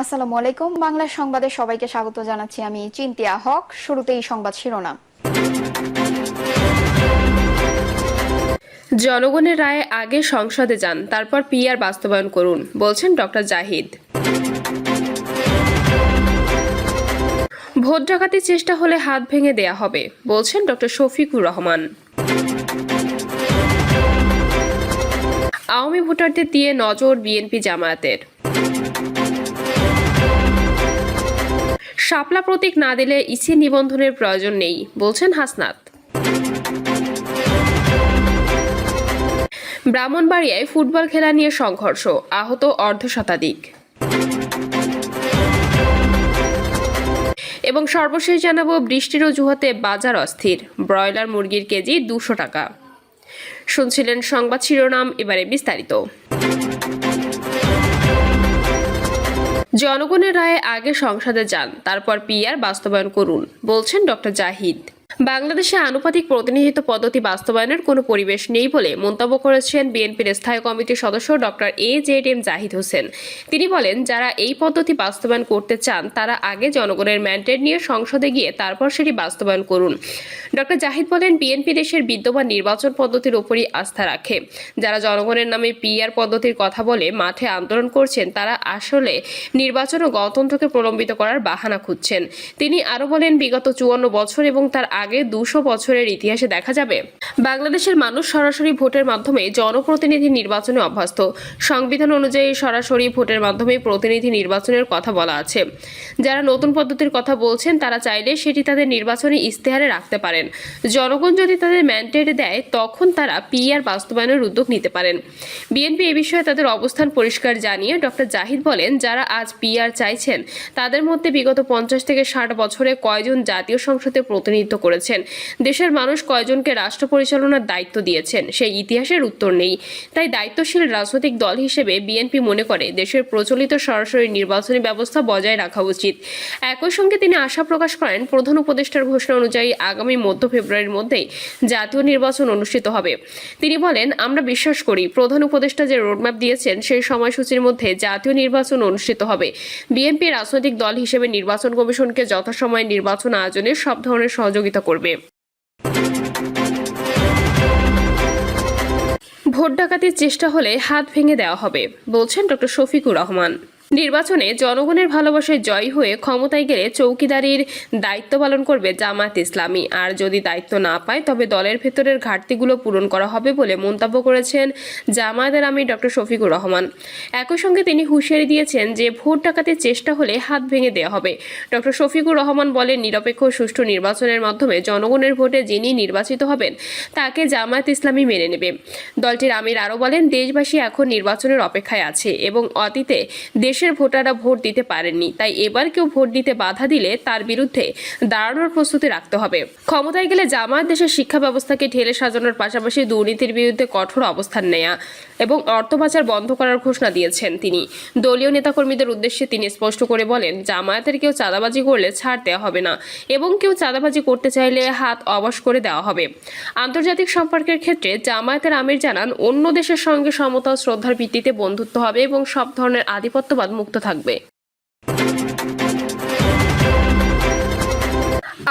আসসালামু আলাইকুম। বাংলা সংবাদে সবাইকে স্বাগত জানাচ্ছি আমি চিন্তিয়া হক। শুরুতেই সংবাদ শিরোনাম। জনগণের রায়ে আগে সংসদে যান, তারপর পিআর বাস্তবায়ন করুন, বলছেন ডক্টর জাহিদ। ভোট ডাকাতির চেষ্টা হলে হাত ভেঙে দেয়া হবে, বলছেন ডক্টর শফিকুর রহমান। আওয়ামী ভোটারদের দিয়ে নজর বিএনপি জামায়াতের। শাপলা প্রতীক না দিলে ইসি নিবন্ধনের প্রয়োজন নেই, বলছেন হাসনাত। ব্রাহ্মণবাড়িয়ায় ফুটবল খেলা নিয়ে সংঘর্ষ, আহত অর্ধ শতাধিক এবং সর্বশেষ জানাব, বৃষ্টির অজুহাতে বাজার অস্থির, ব্রয়লার মুরগির কেজি দুশো টাকা। শুনছিলেন সংবাদ শিরোনাম, এবারে বিস্তারিত। জনগণের রায়ে আগে সংসদে যান তারপর পিআর বাস্তবায়ন করুন বলছেন ডক্টর জাহিদ। বাংলাদেশে আনুপাতিক প্রতিনিধিত্ব পদ্ধতি বাস্তবায়নের কোনো পরিবেশ নেই বলে মন্তব্য করেছেন বিএনপির স্থায়ী কমিটির সদস্য doctor A Z M Zahid Hossain. তিনি বলেন, যারা এই পদ্ধতি বাস্তবায়ন করতে চান, তারা আগে জনগণের ম্যান্ডেট নিয়ে সংসদে গিয়ে তারপর সেটি বাস্তবায়ন করুন। ডক্টর জাহিদ বলেন, বিএনপি দেশের বিদ্যমান নির্বাচন পদ্ধতির উপরই আস্থা রাখে। যারা জনগণের নামে পিআর পদ্ধতির কথা বলে মাঠে আন্দোলন করছেন, তারা আসলে নির্বাচন ও গণতন্ত্রকে প্রলম্বিত করার বাহানা খুঁজছেন। তিনি আরও বলেন, বিগত চুয়ান্ন বছর এবং তার আগে দুশো বছরের ইতিহাসে দেখা যাবে। বাংলাদেশের মানুষ সরাসরি ভোটের মাধ্যমে জনপ্রতিনিধি নির্বাচনে অভ্যস্ত। সংবিধান অনুযায়ী সরাসরি ভোটের মাধ্যমে প্রতিনিধি নির্বাচনের কথা বলা আছে। যারা নতুন পদ্ধতির কথা বলছেন, তারা চাইলে সেটি তাদের নির্বাচনী ইস্তেহারে রাখতে পারেন। জনগণ যদি তাদের ম্যান্ডেট দেয়, তখন তারা পিআর বাস্তবায়নের উদ্যোগ নিতে পারেন। বিএনপি এ বিষয়ে তাদের অবস্থান পরিষ্কার জানিয়ে ডক্টর জাহিদ বলেন, যারা আজ পিআর চাইছেন, তাদের মধ্যে বিগত পঞ্চাশ থেকে ষাট বছরে কয়জন জাতীয় সংসদে প্রতিনিধিত্ব করেছেন দেশের মানুষ কয়জনকে রাষ্ট্র পরিচালনার দায়িত্ব দিয়েছেন সেই ইতিহাসের উত্তর নেই। তাই দায়িত্বশীল রাজনৈতিক দল হিসেবে বিএনপি মনে করে দেশের প্রচলিত সরাসরি নির্বাচনী ব্যবস্থা বজায় রাখা উচিত। একই সঙ্গে তিনি আশা প্রকাশ করেন, প্রধান উপদেষ্টার ঘোষণা অনুযায়ী আগামী মধ্য ফেব্রুয়ারির মধ্যেই জাতীয় নির্বাচন অনুষ্ঠিত হবে। তিনি বলেন, আমরা বিশ্বাস করি, প্রধান উপদেষ্টা যে রোডম্যাপ দিয়েছেন সেই সময়সূচির মধ্যে জাতীয় নির্বাচন অনুষ্ঠিত হবে। বিএনপি রাজনৈতিক দল হিসেবে নির্বাচন কমিশনকে যথাসময়ে নির্বাচন আয়োজনে সব ধরনের সহযোগিতা করবে। ভোট ডাকাতির চেষ্টা হলে হাত ভেঙে দেওয়া হবে বলছেন ডক্টর শফিকুর রহমান। নির্বাচনে জনগণের ভালোবাসায় জয়ী হয়ে ক্ষমতায় গেলে চৌকিদারির দায়িত্ব পালন করবে জামায়াত ইসলামী। আর যদি দায়িত্ব না পায়, তবে দলের ভেতরের ঘাটতিগুলো পূরণ করা হবে বলে মন্তব্য করেছেন জামায়াতের আমি ডক্টর শফিকুর রহমান। একই সঙ্গে তিনি হুঁশিয়ারি দিয়েছেন যে ভোট ডাকাতির চেষ্টা হলে হাত ভেঙে দেওয়া হবে। ডক্টর শফিকুর রহমান বলেন, নিরপেক্ষ সুষ্ঠু নির্বাচনের মাধ্যমে জনগণের ভোটে যিনি নির্বাচিত হবেন, তাকে জামায়াত ইসলামী মেনে নেবে। দলটির আমির আরও বলেন, দেশবাসী এখন নির্বাচনের অপেক্ষায় আছে এবং অতীতে দেশের ভোটাররা ভোট দিতে পারেননি, তাই এবার কেউ ভোট দিতে বাধা দিলে তার বিরুদ্ধে দাঁড়ানোর প্রস্তুতি রাখতে হবে। ক্ষমতায় গেলে জামায়াত দেশের শিক্ষা ব্যবস্থাকে ঢেলে সাজানোর পাশাপাশি দুর্নীতির বিরুদ্ধে কঠোর অবস্থান নেয়া। এবং অর্থ পাচার বন্ধ করার ঘোষণা দিয়েছেন তিনি। দলীয় নেতাকর্মীদের উদ্দেশ্যে তিনি স্পষ্ট করে বলেন, জামায়াতের কেউ চাঁদাবাজি করলে ছাড় দেওয়া হবে না এবং কেউ চাঁদাবাজি করতে চাইলে হাত অবশ করে দেওয়া হবে। আন্তর্জাতিক সম্পর্কের ক্ষেত্রে জামায়াতের আমির জানান, অন্য দেশের সঙ্গে সমতা শ্রদ্ধার ভিত্তিতে বন্ধুত্ব হবে এবং সব ধরনের আধিপত্যবাদ মুক্ত থাকবে।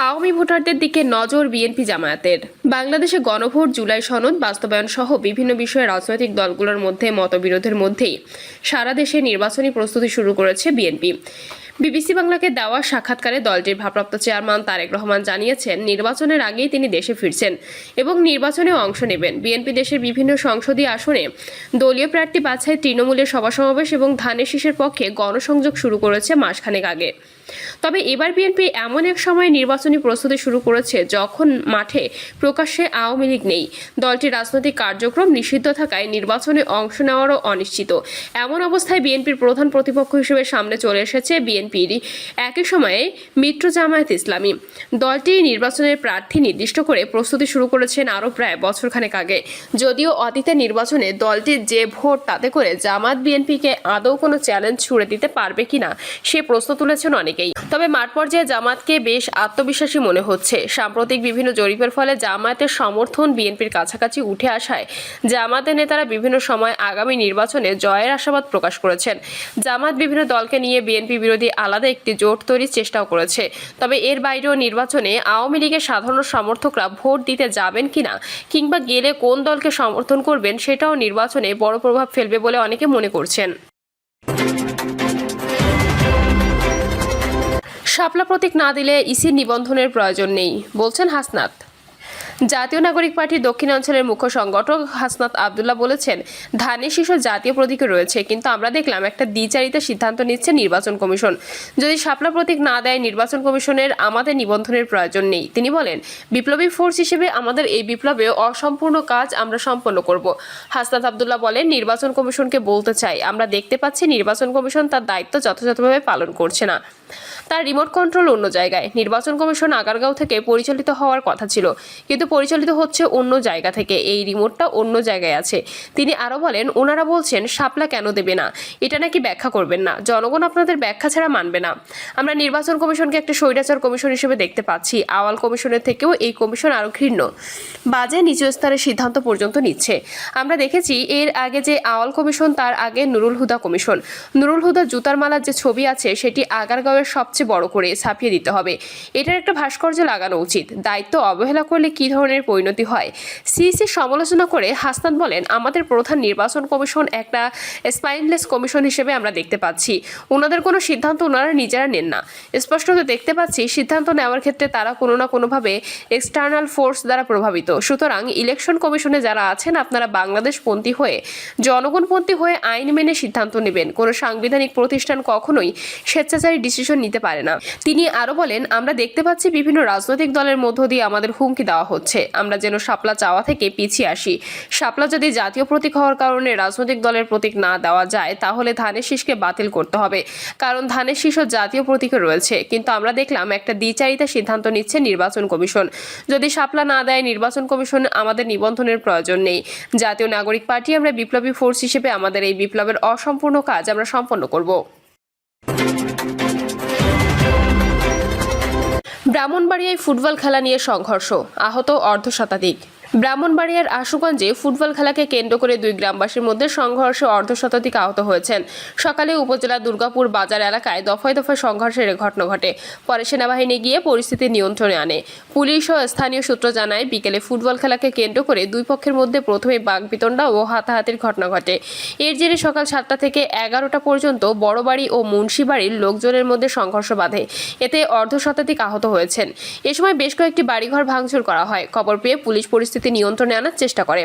আওয়ামী ভোটারদের দিকে নজর বিএনপি জামায়াতের। বাংলাদেশে গণভোট, জুলাই সনদ, বাস্তবায়ন সহ বিভিন্ন বিষয়ে রাজনৈতিক দলগুলোর মধ্যে মতবিরোধের মধ্যেই সারা দেশে নির্বাচনী প্রস্তুতি শুরু করেছে বিএনপি। বিবিসি বাংলাকে দেওয়া সাক্ষাৎকারে দলটির ভারপ্রাপ্ত চেয়ারম্যান তারেক রহমান জানিয়েছেন, নির্বাচনের আগেই তিনি দেশে ফিরছেন এবং নির্বাচনে অংশ নেবেন। বিএনপি দেশের বিভিন্ন সংসদীয় আসনে দলীয় প্রার্থী বাছাই, তৃণমূলের সভা সমাবেশ এবং ধানের শীষের পক্ষে গণসংযোগ শুরু করেছে মাসখানেক আগে। তবে এবার বিএনপি এমন এক সময় নির্বাচনী প্রস্তুতি শুরু করেছে যখন মাঠে প্রকাশ্যে আওয়ামী লীগ নেই। দলটির রাজনৈতিক কার্যক্রম নিষিদ্ধ থাকায় নির্বাচনে অংশ নেওয়ারও অনিশ্চিত। এমন অবস্থায় বিএনপির প্রধান প্রতিপক্ষ হিসেবে সামনে চলে এসেছে বিএনপির একই সময়ে মিত্র জামায়াত ইসলামী। দলটি নির্বাচনের প্রার্থী নির্দিষ্ট করে প্রস্তুতি শুরু করেছেন আরও প্রায় বছরখানেক আগে। যদিও অতীতের নির্বাচনে দলটির যে ভোট তাতে করে জামাত বিএনপিকে আদৌ কোনো চ্যালেঞ্জ ছুড়ে দিতে পারবে কিনা সে প্রশ্ন তুলেছেন অনেকে। অনেকেই তবে মাঠ পর্যায়ে জামাতকে বেশ আত্মবিশ্বাসী মনে হচ্ছে। সাম্প্রতিক বিভিন্ন জরিপের ফলে জামায়াতের সমর্থন বিএনপির কাছাকাছি উঠে আসায় জামাতের নেতারা বিভিন্ন সময় আগামী নির্বাচনে জয়ের আশাবাদ প্রকাশ করেছেন। জামাত বিভিন্ন দলকে নিয়ে বিএনপি বিরোধী আলাদা একটি জোট তৈরির চেষ্টাও করেছে। তবে এর বাইরেও নির্বাচনে আওয়ামী লীগের সাধারণ সমর্থকরা ভোট দিতে যাবেন কিনা কিংবা গেলে কোন দলকে সমর্থন করবেন সেটাও নির্বাচনে বড় প্রভাব ফেলবে বলে অনেকে মনে করছেন। শাপলা প্রতীক না দিলে ইসির নিবন্ধনের প্রয়োজন নেই, বলছেন হাসনাত। জাতীয় নাগরিক পার্টির দক্ষিণাঞ্চলের মুখ্য সংগঠক হাসনাত আবদুল্লাহ বলেছেন, ধানের শীর্ষ জাতীয় প্রতীকে রয়েছে, কিন্তু আমরা দেখলাম একটা দ্বিচারিতা সিদ্ধান্ত নিচ্ছে নির্বাচন কমিশন। যদি শাপলা প্রতীক না দেয় নির্বাচন কমিশনের, আমাদের নিবন্ধনের প্রয়োজন নেই। তিনি বলেন, বিপ্লবী ফোর্স হিসেবে আমাদের এই বিপ্লবে অসম্পূর্ণ কাজ আমরা সম্পন্ন করব। হাসনাত আবদুল্লাহ বলেন, নির্বাচন কমিশনকে বলতে চাই, আমরা দেখতে পাচ্ছি নির্বাচন কমিশন তার দায়িত্ব যথাযথভাবে পালন করছে না। তার রিমোট কন্ট্রোল অন্য জায়গায়। নির্বাচন কমিশন আগারগাঁও থেকে পরিচালিত হওয়ার কথা ছিল, কিন্তু পরিচালিত হচ্ছে অন্য জায়গা থেকে। এই রিমোটটা অন্য জায়গায় আছে। তিনি আরও বলেন, ওনারা বলছেন শাপলা কেন দেবে না? এটা নাকি ব্যাখ্যা করবেন না। জনগণ আপনাদের ব্যাখ্যা ছাড়া মানবে না। আমরা নির্বাচন কমিশনকে একটা স্বৈরাচার কমিশন হিসেবে দেখতে পাচ্ছি। আওয়াল কমিশনের থেকেও এই কমিশন আরও ঘৃণ্য। বাজে নিচু স্তরের সিদ্ধান্ত পর্যন্ত নিচ্ছে। আমরা দেখেছি এর আগে যে আওয়াল কমিশন, তার আগে নুরুল হুদা কমিশন। নুরুল হুদা জুতার মালার যে ছবি আছে, সেটি আগারগাঁওয়ের সবচেয়ে বড় করে ছাপিয়ে দিতে হবে। এটার একটা ভাস্কর্য লাগানো উচিত। দায়িত্ব অবহেলা করলে কী ধরনের পরিণতি হয়? সিইসি সমালোচনা করে হাসনাত বলেন, আমাদের প্রধান নির্বাচন কমিশন একটা স্পাইনলেস কমিশন হিসেবে আমরা দেখতে পাচ্ছি। ওনাদের কোনো সিদ্ধান্ত ওনারা নিজেরা নেন না। স্পষ্টত দেখতে পাচ্ছি, সিদ্ধান্ত নেওয়ার ক্ষেত্রে তারা কোনো না কোনোভাবে এক্সটার্নাল ফোর্স দ্বারা প্রভাবিত। সুতরাং ইলেকশন কমিশনে যারা আছেন, আপনারা বাংলাদেশপন্থী হয়ে, জনগণপন্থী হয়ে আইন মেনে সিদ্ধান্ত নেবেন। কোনো সাংবিধানিক প্রতিষ্ঠান কখনোই স্বেচ্ছাচারী ডিসিশন নিতে পারে না। তিনি আরও বলেন, আমরা দেখতে পাচ্ছি বিভিন্ন রাজনৈতিক দলের মধ্য দিয়ে আমাদের হুমকি দেওয়া হচ্ছে। আমরা যেন শাপলা চাওয়া থেকে পিছিয়ে আসি। শাপলা যদি জাতীয় প্রতীক হওয়ার কারণে রাজনৈতিক দলের প্রতীক না দেওয়া যায়, তাহলে ধানের শীষকে বাতিল করতে হবে। কারণ ধানের শীষও জাতীয় প্রতীকে রয়েছে। কিন্তু আমরা দেখলাম একটা দ্বিচারিতা সিদ্ধান্ত নিচ্ছে নির্বাচন কমিশন। যদি শাপলা না দেয়, নির্বাচন কমিশন আমাদের নিবন্ধনের প্রয়োজন নেই। জাতীয় নাগরিক পার্টি আমরা বিপ্লবী ফোর্স হিসেবে আমাদের এই বিপ্লবের অসম্পূর্ণ কাজ আমরা সম্পন্ন করব। ব্রাহ্মণবাড়িয়ায় ফুটবল খেলা নিয়ে সংঘর্ষ। আহত অর্ধশতাধিক ব্রাহ্মণবাড়িয়ার আশুগঞ্জে ফুটবল খেলাকে কেন্দ্র করে দুই গ্রামবাসীর মধ্যে সংঘর্ষে অর্ধশতাধিক আহত হয়েছেন। সকালে উপজেলার দুর্গাপুর বাজার এলাকায় দফায় দফায় সংঘর্ষের ঘটনা ঘটে। পরে সেনাবাহিনী গিয়ে পরিস্থিতি নিয়ন্ত্রণে আনে। পুলিশ ও স্থানীয় সূত্র জানায়, বিকেলে ফুটবল খেলাকে কেন্দ্র করে দুই পক্ষের মধ্যে প্রথমে বাগবিতণ্ডা ও হাতাহাতির ঘটনা ঘটে। এর জেরে সকাল সাতটা থেকে এগারোটা পর্যন্ত বড়বাড়ি ও মুন্সিবাড়ির লোকজনের মধ্যে সংঘর্ষ বাধে। এতে অর্ধশতাধিক আহত হয়েছেন। এ সময় বেশ কয়েকটি বাড়িঘর ভাঙচুর করা হয়। খবর পেয়ে পুলিশ পরিস্থিতি নিয়ন্ত্রণে আনার চেষ্টা করে।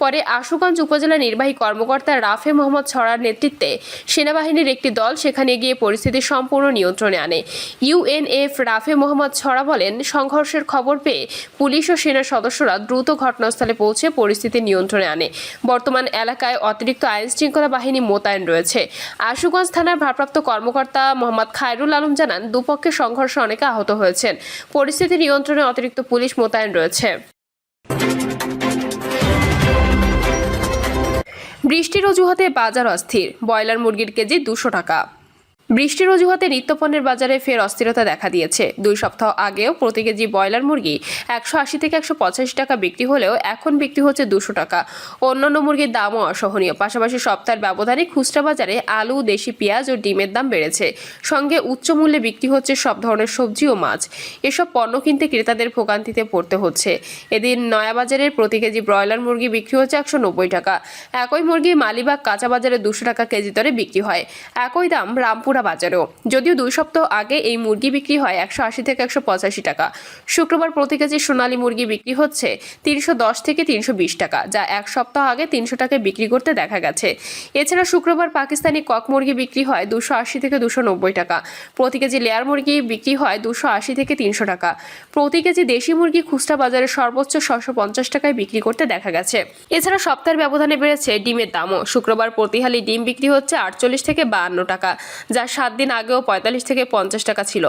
পরে আশুগঞ্জ উপজেলা নির্বাহী কর্মকর্তা রাফে মোহাম্মদ ছড়ার নেতৃত্বে সেনাবাহিনীর একটি দল সেখানে গিয়ে পরিস্থিতি সম্পূর্ণ নিয়ন্ত্রণে আনে। ইউএনএফ রাফে মোহাম্মদ ছড়া বলেন, সংঘর্ষের খবর পেয়ে পুলিশ ও সেনার সদস্যরা দ্রুত ঘটনাস্থলে পৌঁছে পরিস্থিতি নিয়ন্ত্রণে আনে। বর্তমান এলাকায় অতিরিক্ত আইন শৃঙ্খলা বাহিনী মোতায়েন রয়েছে। আশুগঞ্জ থানার ভারপ্রাপ্ত কর্মকর্তা মোহাম্মদ খায়রুল আলম জানান, দুপক্ষের সংঘর্ষে অনেকে আহত হয়েছেন। পরিস্থিতি নিয়ন্ত্রণে অতিরিক্ত পুলিশ মোতায়েন রয়েছে। বৃষ্টির অজুহাতে বাজার অস্থির। ব্রয়লার মুরগির কেজি দুশো টাকা। বৃষ্টির অজুহাতে নিত্যপণ্যের বাজারে ফের অস্থিরতা দেখা দিয়েছে। দুই সপ্তাহ আগেও প্রতি কেজি ব্রয়লার মুরগি একশো আশি থেকে একশো পঁচাশি টাকা বিক্রি হলেও এখন বিক্রি হচ্ছে দুশো টাকা। অন্যান্য মুরগির দামও অসহনীয়। পাশাপাশি সপ্তাহের ব্যবধানে খুচরা বাজারে আলু, দেশি পেঁয়াজ ও ডিমের দাম বেড়েছে। সঙ্গে উচ্চ মূল্যে বিক্রি হচ্ছে সব ধরনের সবজি ও মাছ। এসব পণ্য কিনতে ক্রেতাদের ভোগান্তিতে পড়তে হচ্ছে। এদিন নয়াবাজারের প্রতি কেজি ব্রয়লার মুরগি বিক্রি হচ্ছে একশো নব্বই টাকা। একই মুরগি মালিবাগ কাঁচা বাজারে দুশো টাকা কেজি দরে বিক্রি হয়। একই দাম রামপুরা বাজারেও। যদিও দুই সপ্তাহ আগে এই মুরগি বিক্রি হয় একশো আশি থেকে একশো পঁচাশি টাকা। শুক্রবার প্রতি কেজি সোনালী মুরগি বিক্রি হচ্ছে তিনশো দশ থেকে তিনশো বিশ টাকা, যা এক সপ্তাহ আগে তিনশো টাকায় বিক্রি করতে দেখা গেছে। এছাড়া শুক্রবার পাকিস্তানি কক মুরগি বিক্রি হয় দুশো আশি থেকে দুশো নব্বই টাকা। প্রতি কেজি লেয়ার মুরগি বিক্রি হয় দুশো আশি থেকে তিনশো টাকা। প্রতি কেজি দেশি মুরগি খুচরা বাজারে সর্বোচ্চ ছশো পঞ্চাশ টাকায় বিক্রি করতে দেখা গেছে। এছাড়া সপ্তাহের ব্যবধানে বেড়েছে ডিমের দামও। শুক্রবার প্রতিহালি ডিম বিক্রি হচ্ছে আটচল্লিশ থেকে বাহান্ন টাকা, যা সাত দিন আগেও পঁয়তাল্লিশ থেকে পঞ্চাশ টাকা ছিল।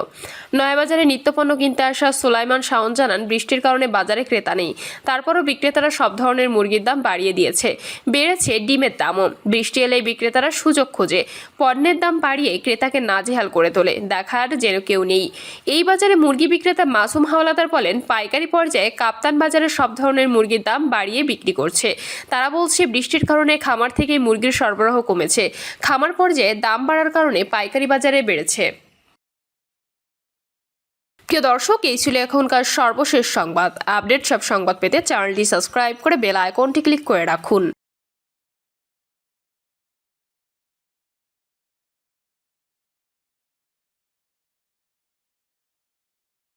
নয়াবাজারে নিত্যপণ্য কিনতে আসা সুলাইমান শাওন জানান, বৃষ্টির কারণে বাজারে ক্রেতা নেই। তারপরও বিক্রেতারা সব ধরনের মুরগির দাম বাড়িয়ে দিয়েছে। বেড়েছে ডিমের দামও। বৃষ্টি এলে বিক্রেতারা সুযোগ খোঁজে। পণ্যের দাম বাড়িয়ে ক্রেতাকে নাজেহাল করে তোলে। দেখার যেন কেউ নেই। এই বাজারে মুরগি বিক্রেতা মাসুম হাওলাদার বলেন, পাইকারি পর্যায়ে কাপ্তান বাজারে সব ধরনের মুরগির দাম বাড়িয়ে বিক্রি করছে। তারা বলছে, বৃষ্টির কারণে খামার থেকে মুরগির সরবরাহ কমেছে। খামার পর্যায়ে দাম বাড়ার কারণে পাইকারি বাজারে বেড়েছে। প্রিয় দর্শক, এই ছিল এখনকার সর্বশেষ সংবাদ। আপডেট সব সংবাদ পেতে চ্যানেলটি সাবস্ক্রাইব করে বেল আইকনটি ক্লিক করে রাখুন।